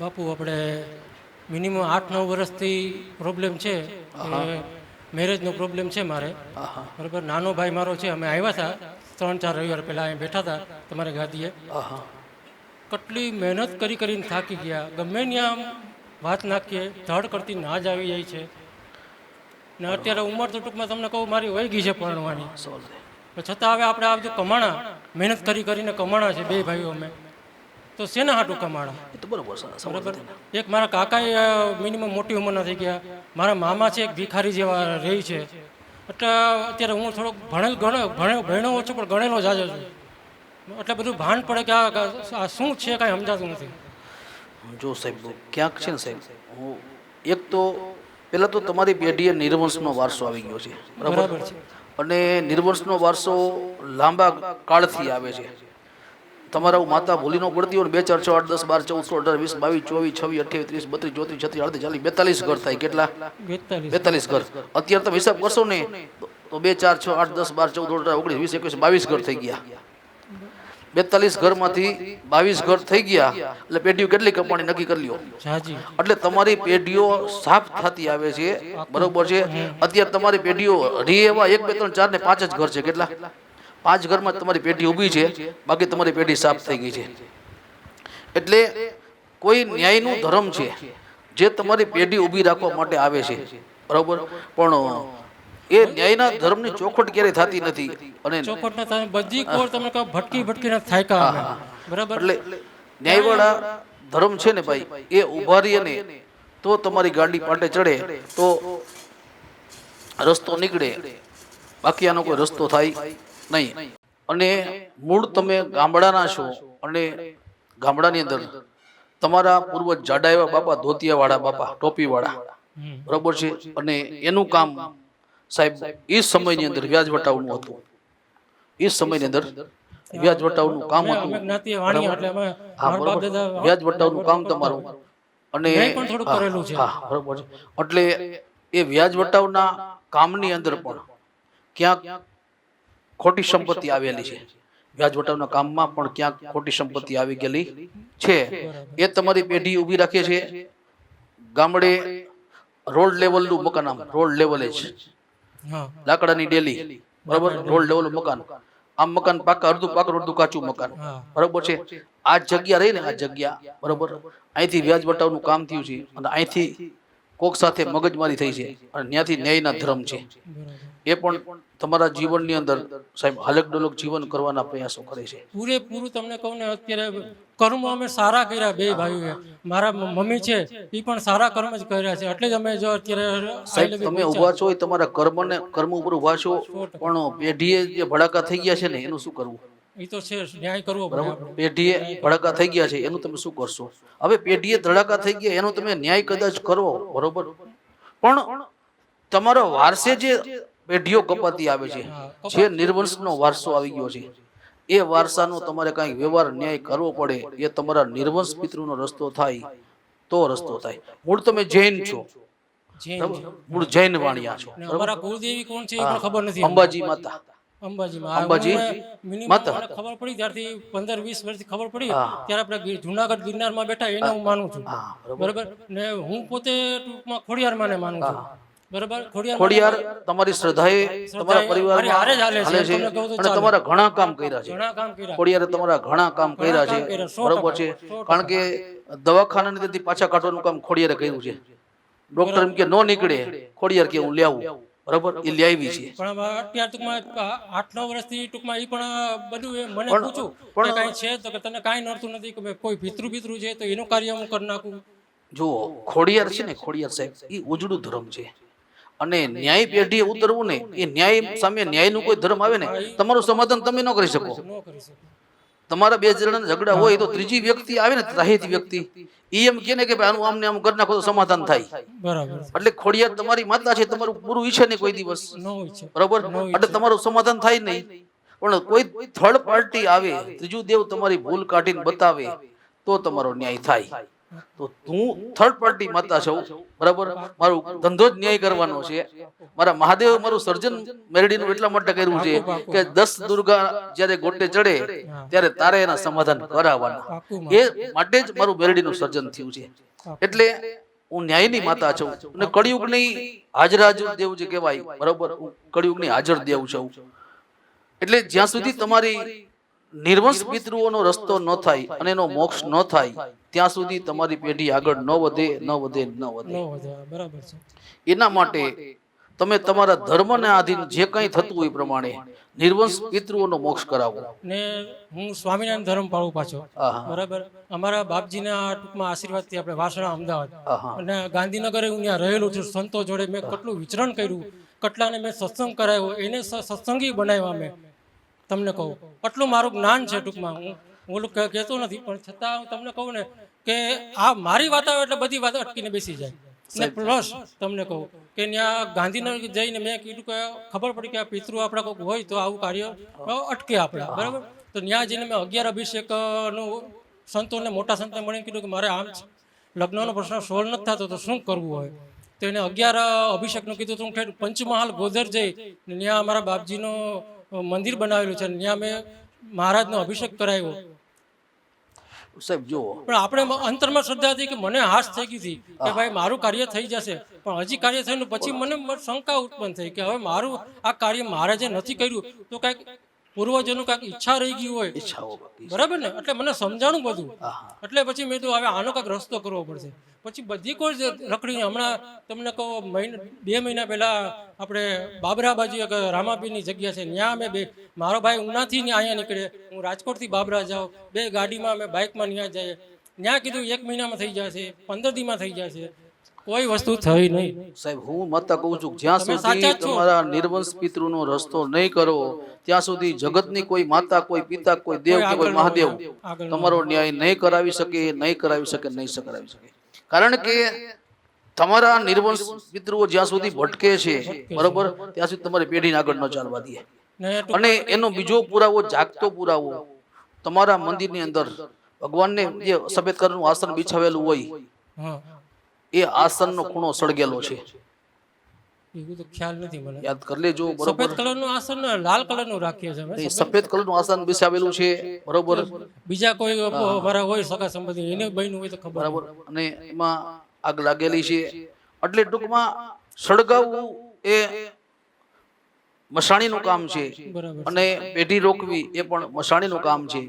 બાપુ આપણે મિનિમમ આઠ નવ વર્ષથી પ્રોબ્લેમ છે. મેરેજનો પ્રોબ્લેમ છે મારે. બરાબર? નાનો ભાઈ મારો છે અમે આવ્યા હતા. ત્રણ ચાર રવિવાર પહેલાં અહીં બેઠા હતા તમારે ગાદીએ. કેટલી મહેનત કરી કરીને થાકી ગયા. ગમે ત્યાં વાત નાખીએ ધડ કરતી ના જ આવી જાય છે. ને અત્યારે ઉંમર તો ટૂંકમાં તમને કહું મારી વહી ગઈ છે પરણવાની. છતાં હવે આપણે આ બધું કમાણા મહેનત કરી કરીને કમાણા છે બે ભાઈઓ અમે. તો શેના હાટું કમાણા એ તો બરોબર બરાબર? એક મારા કાકાએ મિનિમમ મોટી ઉંમરના થઈ ગયા. મારા મામા છે એક ભિખારી જેવા રહી છે. એટલે અત્યારે હું થોડોક ભણેલ ગણે ભણ્યો ભણ્યો ઓછો પણ ગણેલો જાજો છું. એટલે બધું ભાન પડે કે આ શું છે કાંઈ સમજાતું નથી. જો સાહેબ ક્યાંક છે ને સાહેબ હું એક તો પહેલાં તો તમારી પેઢીએ નિર્વંશનો વારસો આવી ગયો છે બરાબર છે. અને નિર્વંશનો વારસો લાંબા કાળથી આવે છે. તમારા માતા ભૂલી ન પડતી હોય બે ચાર છ આઠ દસ બાર ચૌદ સોળ અઢાર વીસ બાવીસ ચોવીસ છવ્વીસ અઠ્યાવીસ ત્રીસ બત્રીસ ચોત્રીસ છત્રીસ અડતીસ ચાલીસ બેતાલીસ ઘર થાય. કેટલા? બેતાલીસ. ઘર. અત્યારે તમે હિસાબ કરશો ને તો- તો બે ચાર છ આઠ દસ બાર ચૌદ અઢાર ઓગણીસ વીસ એકવીસ બાવીસ ઘર થઈ ગયા. બેતાલીસ ઘરમાંથી બાવીસ ઘર થઈ ગયા. એટલે પેઢીઓ કેટલી કમાણી નક્કી કરી લ્યો. એટલે તમારી પેઢીઓ સાફ થતી આવે છે. બરોબર છે? અત્યારે તમારી પેઢીઓ રી એવા એક બે ત્રણ ચાર ને પાંચ જ ઘર છે. કેટલા? પાંચ ઘરમાં તમારી પેઢી ઊભી છે બાકી તમારી પેઢી સાફ થઈ ગઈ છે. એટલે કોઈ ન્યાયનું ધર્મ છે જે તમારી પેઢી ઊભી રાખવા માટે આવે છે. બરોબર? પણ એ ન્યાયના ધર્મની ચોખવટ ક્યારેય થતી નથી અને ચોખટના થાય બધી કોર તમે કહો ભટકી ભટકીને થાય કા બરાબર? એટલે ન્યાયવાળા ધર્મ છે ને ભાઈ એ ઊભા રહીએ ને તો તમારી ગાડી પાટે ચડે તો રસ્તો નીકળે. બાકી આનો કોઈ રસ્તો થાય નહીં. અને મૂળ તમે ગામડાના છો અને ગામડાની અંદર તમારા પૂર્વજ જાડા એવા બાપા ધોતિયાવાળા બાપા ટોપીવાળા. વાળા બરાબર છે? અને એનું કામ સાહેબ એ સમયની અંદર વ્યાજ વટાવનું હતું. એ સમયની અંદર વ્યાજ વટાવનું કામ હતું. વ્યાજ વટાવનું કામ તમારું. અને હા બરોબર છે. એટલે એ વ્યાજ વટાવના કામની અંદર પણ ક્યાંક ખોટી સંપત્તિ આવેલી છે. વ્યાજવટાવના કામમાં પણ ક્યાંક ખોટી સંપત્તિ આવી ગયેલી છે. એ તમારી પેઢી ઊભી રાખે છે. ગામડે રોડ લેવલનું મકાન આમ. રોડ લેવલે જ. લાકડાની ડેલી. બરોબર? રોડ લેવલનું મકાન. આમ મકાન પાકા અડધું પાકું અડધું કાચું મકાન. બરાબર બરોબર છે. આ જગ્યા રહી ને આ જગ્યા. બરોબર? અહીંથી વ્યાજ બટાવનું કામ થયું છે. અને અહીંથી કોક સાથે મગજમારી થઈ છે. અને ત્યાંથી ન્યાયના ધર્મ છે. એ પણ તમારા જીવનની અંદર સાહેબ હલક ડોલક જીવન કરવાના પ્રયાસો કરે છે. પૂરેપૂરું તમને કહું ને અત્યારે કર્મ અમે સારા કર્યા બે ભાઈઓએ. મારા મમ્મી છે એ પણ સારા કર્મ જ કર્યા છે. એટલે જ અમે જો અત્યારે સાહેબ તમે ઊભા છો એ તમારા કર્મને કર્મ ઉપર ઊભા છો પણ પેઢીએ જે ભડાકા થઈ ગયા છે ને એનું શું કરવું? એ તો છે ન્યાય કરવો બરાબર? પેઢીએ ભડાકા થઈ ગયા છે એનું તમે શું કરશો? હવે પેઢીએ ધડાકા થઈ ગયા એનો તમે ન્યાય કદાચ કરો બરોબર? પણ તમારો વારસે જે પેઢીઓ કપાતી આવે છે જે નિર્વંશનો વારસો આવી ગયો છે એ વારસાનો તમારે કઈ વ્યવહાર ન્યાય કરવો પડે એ તમારા નિર્વંશ પિતૃનો રસ્તો થાય તો રસ્તો થાય. મૂળ તમે જૈન છો. મૂળ જૈન વાણિયા છો. અમારા કુળદેવી કોણ છે એ ખબર નથી અંબાજી માતા. અંબાજીમાં. અંબાજી? મિનિમમ ખબર પડી ત્યારથી પંદર વીસ વર્ષથી ખબર પડી. ત્યારે આપણે જુનાગઢ ગિરનારમાં બેઠા એને હું માનું છું. બરાબર. ને હું પોતે ટૂંકમાં ખોડિયારમાં ને માનું છું. બરાબર? ખોડિયાર તમારી શ્રદ્ધાએ તમારા પરિવારમાં હાલે છે. અને તમારા ઘણા કામ કર્યા છે. ખોડિયારે તમારા ઘણા કામ કર્યા છે. બરોબર છે. કારણ કે દવાખાનાની પાછા કાઢવાનું કામ ખોડિયારે કર્યું છે. ડોક્ટર એમ કે નો નીકળે. ખોડિયાર કે હું લેવું બરોબર? એ લાવી છે. પણ અત્યારે ટૂંકમાં આઠ નવ વર્ષથી ટૂંકમાં એ પણ બધું મને પૂછું પણ- કાંઈ છે તો કે તને કાંઈ નડતું નથી કે કોઈ ભીતરું ભીતરું છે તો એનું કાર્ય હું કરી નાખું? જુઓ ખોડિયાર છે ને ખોડિયાર સાહેબ એ ઉજળું ધર્મ છે. અને ન્યાય પેઢીએ ઉતરવું ને એ ન્યાય સામે ન્યાયનું કોઈ ધર્મ આવે ને તમારું સમાધાન તમે ન કરી શકો. ન કરી શકું. તમારા બે જણાના ઝઘડા હોય તો ત્રીજી વ્યક્તિ આવે ને ત્રાહિત વ્યક્તિ. એ એમ કે ને કે ભાઈ આનું આમને આમ કરી નાખો તો સમાધાન થાય. બરાબર. એટલે ખોડિયાર તમારી માતા છે તમારું પૂરું ઈચ્છે નહીં કોઈ દિવસ. બરોબર? એટલે તમારું સમાધાન થાય નહીં. પણ કોઈ થર્ડ પાર્ટી આવે ત્રીજું દેવ તમારી ભૂલ કાઢીને બતાવે તો તમારો ન્યાય થાય. તો હું થર્ડ પાર્ટી માતા છું બરાબર? મારું ધંધો જ ન્યાય કરવાનો છે. મારા મહાદેવ મારું સર્જન મેરડીનું એટલા માટે કર્યું છે કે દસ દુર્ગા જ્યારે ગોટે ચડે ત્યારે તારે એના સમાધાન કરાવવાના. એ માટે જ મારું મેરડીનું સર્જન થયું છે. એટલે હું ન્યાયની માતા છું અને કળિયુગની હાજરાજ દેવ જે કહેવાય બરાબર? હું કળિયુગની હાજર દેવ છું. એટલે જ્યાં સુધી તમારી નિર્વંશ પિતૃઓનો રસ્તો ન થાય અને એનો મોક્ષ ન થાય ત્યાં સુધી તમારી પેઢી આગળ ન વધે ન વધે ન વધે. બરાબર છે. એના માટે તમે તમારા ધર્મને આધીન જે કંઈ થતું હોય પ્રમાણે નિર્વંશ પિતૃઓનો મોક્ષ કરાવો. ને હું સ્વામિનારાયણ ધર્મ પાળું પાછો. બરાબર? અમારા બાપજીના ટૂંકમાં આશીર્વાદથી આપણે વાસણા અમદાવાદ. અને ગાંધીનગરે હું ત્યાં રહેલું છું સંતો જોડે મેં કેટલું વિચરણ કર્યું કેટલાને મેં સત્સંગ કરાવ્યો એને સત્સંગી બનાવ્યા મેં. તમને કહું. આટલું મારું જ્ઞાન છે ટૂંકમાં. હું ઓલું કહેતો નથી પણ છતાં હું તમને કહું ને કે આ મારી વાત આવે એટલે બધી વાત અટકીને બેસી જાય. ને પ્લસ તમને કહું કે ત્યાં ગાંધીનગર જઈને મેં કીધું કે ખબર પડી કે આ પિતૃ આપણા કોઈક હોય તો આવું કાર્ય અટકે આપણા બરાબર? તો ત્યાં જઈને મેં અગિયાર અભિષેકનું સંતોને મોટા સંતને મળીને કીધું કે મારે આમ લગ્નનો પ્રશ્ન સોલ્વ નથી થતો તો શું કરવું હોય? તો એને અગિયાર અભિષેકનું કીધું તો હું ઠેઠ પંચમહાલ ગોધર જઈ ત્યાં અમારા બાપજીનું મંદિર બનાવેલું છે. ત્યાં મેં મહારાજનો અભિષેક કરાવ્યો. સાહેબ જુઓ. પણ આપણે અંતરમાં શ્રદ્ધા હતી કે મને હાશ થઈ ગઈ હતી કે ભાઈ મારું કાર્ય થઈ જશે. પણ હજી કાર્ય થયું પછી મને શંકા ઉત્પન્ન થઈ કે હવે મારું આ કાર્ય મહારાજે નથી કર્યું. તો કાંઈક પૂર્વજોનું કાંઈક ઈચ્છા રહી ગઈ હોય. ઈચ્છાઓ બરાબર ને? એટલે મને સમજાણું બધું. એટલે પછી મેં તો હવે આનો કાંઈક રસ્તો કરવો પડશે. પછી બધી કોઈ જ રખડી હમણાં તમને કહો મહિના બે મહિના પહેલાં આપણે બાબરા બાજુ એક રામાપીરની જગ્યા છે. ત્યાં અમે બે મારો ભાઈ ઉનાથી ને અહીંયા નીકળે. હું રાજકોટથી બાબરા જાઉં. બે ગાડીમાં અમે બાઇકમાં ત્યાં જઈએ. ત્યાં કીધું એક મહિનામાં થઈ જશે પંદર દીમાં થઈ જશે. કોઈ વસ્તુ થઈ નહીં. સાહેબ હું મત કહું છું જ્યાં સુધી. તમારા નિર્વંશ પિતૃનો રસ્તો નહીં કરો ત્યાં સુધી જગતની કોઈ માતા કોઈ પિતા કોઈ દેવ કે કોઈ મહાદેવ તમારો ન્યાય નહીં કરાવી શકે નહીં કરાવી શકે નહીં કરાવી શકે. કારણ કે તમારા નિર્વંશ પિતૃઓ જ્યાં સુધી ભટકે છે બરોબર ત્યાં સુધી તમારી પેઢીને આગળ ન ચાલવા દે. અને એનો બીજો પુરાવો જાગતો પુરાવો તમારા મંદિરની અંદર ભગવાનને જે સફેદ કલરનું આસન બિછાવેલું હોય એ આસનનો ખૂણો સળગેલો છે. એવું તો ખ્યાલ નથી મને. યાદ કરી લેજો સફેદ કલરનું આસન લાલ કલરનું રાખીએ છીએ સફેદ કલરનું આસન બેસાવેલું છે બરોબર. બીજા કોઈ મારા હોય સગા સંબંધી એને બન્યું હોય તો ખબર બરાબર. અને એમાં આગ લાગેલી છે. એટલે ટૂંકમાં સળગાવવું એ મસાણીનું કામ છે. બરાબર. અને પેઢી રોકવી એ પણ મસાણીનું કામ છે.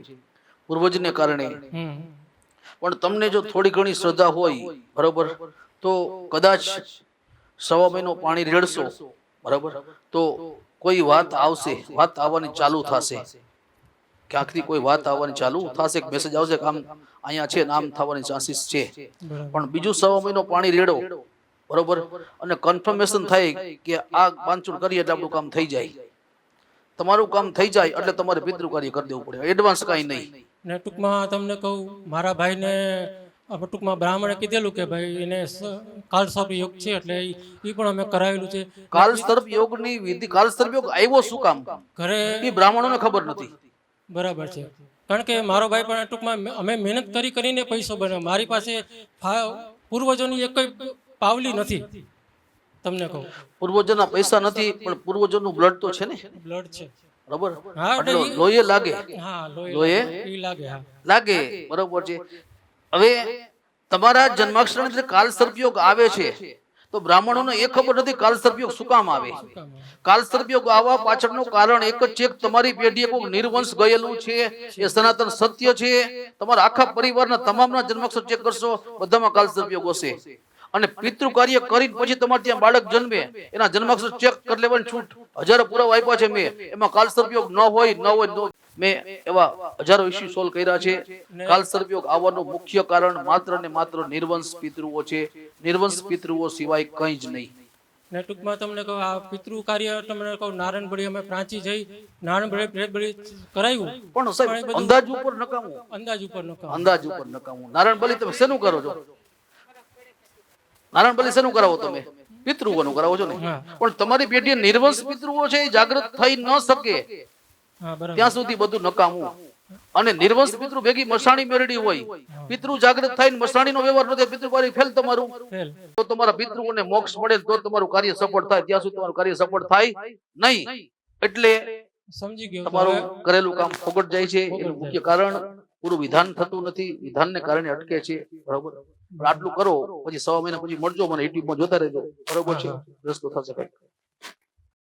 પૂર્વજને કારણે. હમ. પણ તમને જો થોડી ઘણી શ્રદ્ધા હોય બરોબર? તો કદાચ સવા મહિનો પાણી રેડશો બરાબર? તો કોઈ વાત આવશે વાત આવવાની ચાલુ થશે. ક્યાંકથી કોઈ વાત આવવાની ચાલુ થશે મેસેજ આવશે કે આમ અહીંયા છે નામ થવાની ચાન્સીસ છે. પણ બીજું સવા મહિનો પાણી રેડો બરોબર? અને કન્ફર્મેશન થાય કે આ બાંધછોડ કરીએ એટલે આપણું કામ થઈ જાય. તમારું કામ થઈ જાય એટલે તમારે પિતૃ કાર્ય કરી દેવું પડે. એડવાન્સ કાંઈ નહીં. ને ટૂંકમાં તમને કહું મારા ભાઈને ટૂંકમાં બ્રાહ્મણે કીધેલું કે ભાઈ એને કાલસર્પ યોગ છે એટલે એ પણ અમે કરાવેલું છે. કાલસર્પ યોગની વિધિ કાલસર્પ યોગ આવ્યો શું કામ? ઘરે એ બ્રાહ્મણોને ખબર નથી. બરાબર છે. કારણ કે મારો ભાઈ પણ ટૂંકમાં અમે મહેનત કરી કરીને પૈસો બનાવ્યો મારી પાસે પૂર્વજોની એક પાવલી નથી. તમને કહું. પૂર્વજોના પૈસા નથી પણ પૂર્વજોનું બ્લડ તો છે ને? બ્લડ છે. બરોબર? હા, એટલે આટલો ઈ- લોહીએ લાગે. લોહી લોહી? લાગે. લાગે બરોબર છે. હવે તમારા જન્માક્ષર જે કાલ સર્પયોગ આવે છે. તો બ્રાહ્મણોને એ ખબર નથી કાલ સર્પયોગ શું કામ આવે? કાલ સર્પયોગ આવવા પાછળનું કારણ એક જ છે તમારી પેઢીએ કોઈ નિર્વંશ ગયેલું છે. એ સનાતન સત્ય છે. તમારા આખા પરિવારના તમામના જન્માક્ષર ચેક કરશો બધામાં કાલ સર્પયોગ હશે. અને પિતૃ કાર્ય કરી પછી તમારે ત્યાં બાળક જન્મે. એના જન્માક્ષર ચેક કરી લેવાની છૂટ. હજારો પુરાવા આપ્યા છે મેં. એમાં કાલ સર્પયોગ ન હોય ન હોય મેં એવા હજારો ઇસ્યુ સોલ્વ કર્યા છે. કાલ સર્પયોગ આવવાનું મુખ્ય કારણ માત્ર ને માત્ર નિર્વંશ પિતૃઓ છે. નિર્વંશ પિતૃઓ સિવાય કંઈ જ નહીં. ને ટૂંકમાં તમને કહું આ પિતૃ કાર્ય તમને કહું નારાયણબળી અમે પ્રાંચી જઈ નારાયણબળી પ્રેતબળી કરાયું. પણ અંદાજ ઉપર નકામું. અંદાજ ઉપર નકામું. અંદાજ ઉપર નકામું. નારાયણ તમે શેનું કરો છો? નારાયણ બલિ શેનું કરાવો તમે. પિતૃઓનું કરાવો છો ને? પણ તમારી પેઢી નિર્વંશ પિતૃઓ છે એ જાગૃત થઈ ન શકે. ત્યાં સુધી બધું નકામું. અને નિર્વંશ પિતૃ ભેગી મસાણી મેળડી હોય. પિતૃ જાગૃત થઈને મસાણીનો વ્યવહાર નથી પિતૃ કાર્ય ફેલ તમારું. તો તમારા પિતૃઓને મોક્ષ મળે તો તમારું કાર્ય સફળ થાય. ત્યાં સુધી તમારું કાર્ય સફળ થાય નહીં. એટલે સમજી ગયો. તમારું કરેલું કામ ફોગટ જાય છે. એનું મુખ્ય કારણ પૂરું વિધાન થતું નથી. વિધાનને કારણે અટકે છે. બરોબર? આટલું કરો પછી સવા મહિના પછી મળજો મને યુટ્યુબમાં જોતા રહેજો. બરોબર છે? રસ્તો થશે. કંઈક